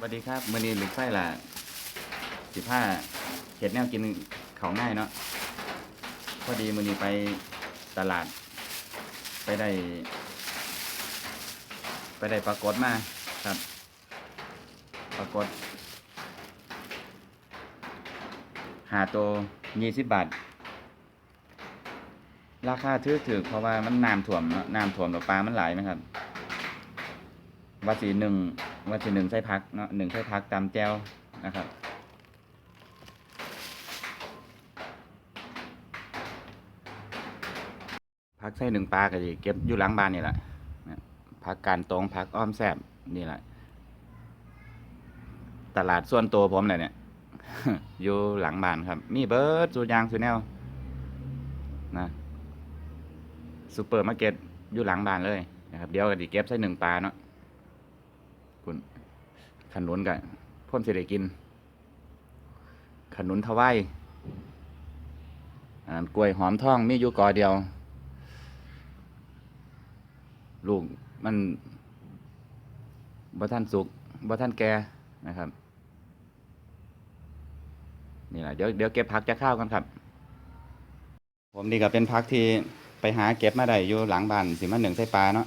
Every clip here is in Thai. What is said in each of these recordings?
สวัสดีครับมื้อนี้ลูกไส้ละสิบห้าเห็ดแนวกินเขาง่ายเนาะพอดีมื้อนี้ไปตลาด ไปได้ ไปได้ปรากฏมาครับปรากฏหาตัวยี่สิบบาท ราคาถือถือเพราะว่ามันน้ำท่วมเนาะน้ำท่วมแล้วปลามันหลายนะครับว่าสีหนึ่ง ว่าสีหนึ่งไส้พักเนาะหนึ่งไส้พักตามแจวนะครับพักไส้หนึ่งปลาก็จะเก็บอยู่หลังบ้านนี่แหละพักการตรงพักอ้อมแซบนี่แหละ ตลาดส่วนตัวผมเลยเนี่ยอยู่หลังบ้านครับ มีเบิร์ดสูยางสูแนวนะซูเปอร์มาร์เก็ตอยู่หลังบ้านเลยนะครับ เดี๋ยวก็จะเก็บไส้หนึ่งปลาเนาะ คุณขนุนกับพ่นสิได้กิน ขนุนทวายกล้วยหอมทองมีอยู่กอเดียว ลูกมันบ่ท่านสุกบ่ท่านแก่นะครับนี่แหละเดี๋ยวเดี๋ยวเก็บผักจะข้าวกันครับ ผมนี่ก็เป็นพักที่ไปหาเก็บมาได้อยู่หลังบ้านสิมาหนึ่งใส่ปลาเนาะ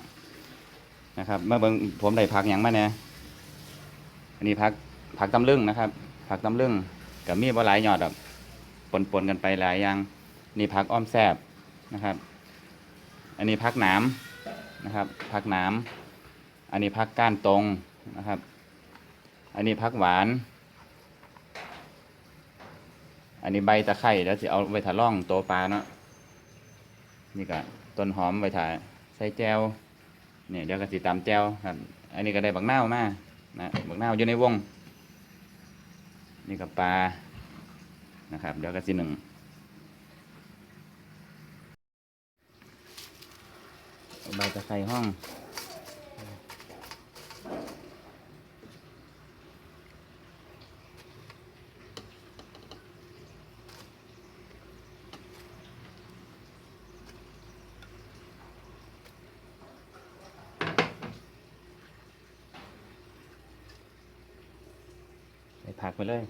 นะครับเมื่อเบิ่งผมได้ผักอย่างมาเนี่ย อันนี้ผักผักตำลึงนะครับ ผักตำลึงกับมีบ่หลายยอดดอกปนปนๆกันไปหลายอย่างนี่ผักอ้อมแซบนะครับ อันนี้ผักหนามนะครับผักหนามอันนี้ผักก้านตรงนะครับ อันนี้ผักหวาน อันนี้ใบตะไคร้แล้วจะเอาไว้ถาล่องโตปลาเนาะนี่ก็ต้นหอมไว้ถ่าใส่แจวเนี่ยเดี๋ยวก็สิตามแจวครับ อันนี้ก็ได้บักนาวมา นะบักนาวอยู่ในวง นี่กับปลานะครับเดี๋ยวก็สิหนึ่งเอาใบตะไคร้ห้อง ผักไปเลย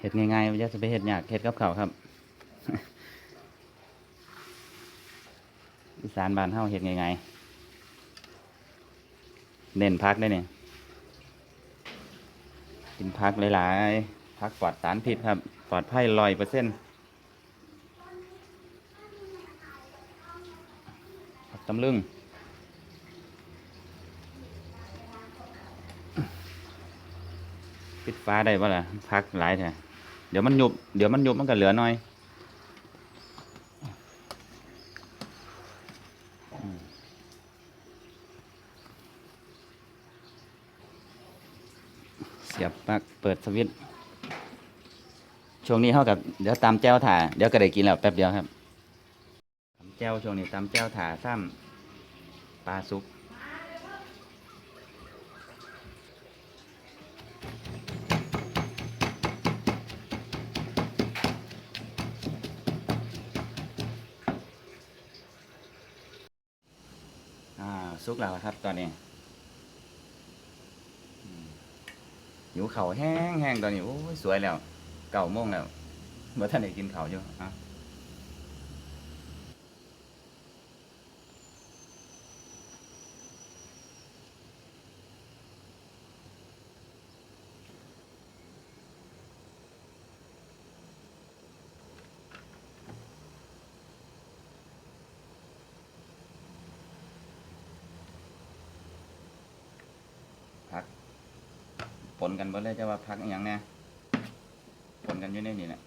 เห็ดง่ายๆจะไปเห็ดยากเห็ดกับเขาครับอีสานบ้านเฮาเห็ดง่ายๆเน้นพักได้เนี่ยกินพักหลายๆพักปลอดสารพิษครับ ปลอดภัยร้อยเปอร์เซ็นต์ ผัก ตำลึง ปิดฟ้าได้ปะล่ะ พักหลายแท้เดี๋ยวมันหยุบ เดี๋ยวมันหยุบมันก็เหลือหน่อยเสียบปลั๊กเปิดสวิตช่วงนี้เท่ากับเดี๋ยวตามแจ้วถ่าเดี๋ยวก็ได้กินแล้วแป๊บเดียวครับ แจ้วช่วงนี้ตำแจ้วถาซ้ำปลาซุปซุกแล้วครับตอนนี้หิวเข่าแห้งแห้งตอนนี้โอ้ยสวยแล้วเก่าโมงแล้วเมื่อท่านได้กินเข้าอยู่อะ พัก ปนกันบ่เลยจะว่าพักอย่างแน่ปนกันอยู่ในนี่แหละ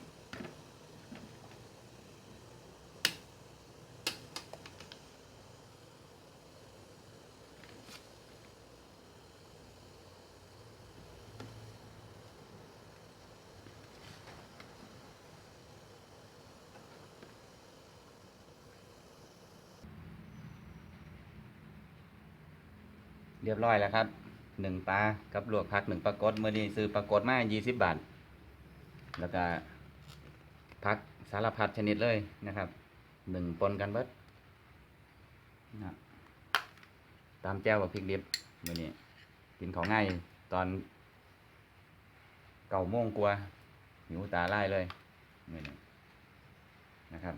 เรียบร้อยแล้วครับ หนึ่งปลากับลวกผักหนึ่งปลากดเมื่อนี้ซื้อปลากดมายี่สิบบาท แล้วก็ผักสารพัดชนิดเลยนะครับหนึ่งปนกันเบิดนะตามแจ้วกับพริกดิบมื้อนี้กินของง่ายตอนเก่าโมงกว่าหิวตาไล่เลยมื้อนี้นะครับ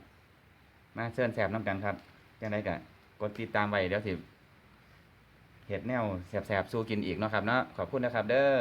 มาเชิญแสบน้ำกันครับจังไดก็กดติดตามไว้เดี๋ยวสิ เห็ดแนวแสบๆสู้กินอีกเนาะครับเนาะขอบคุณนะครับเด้อ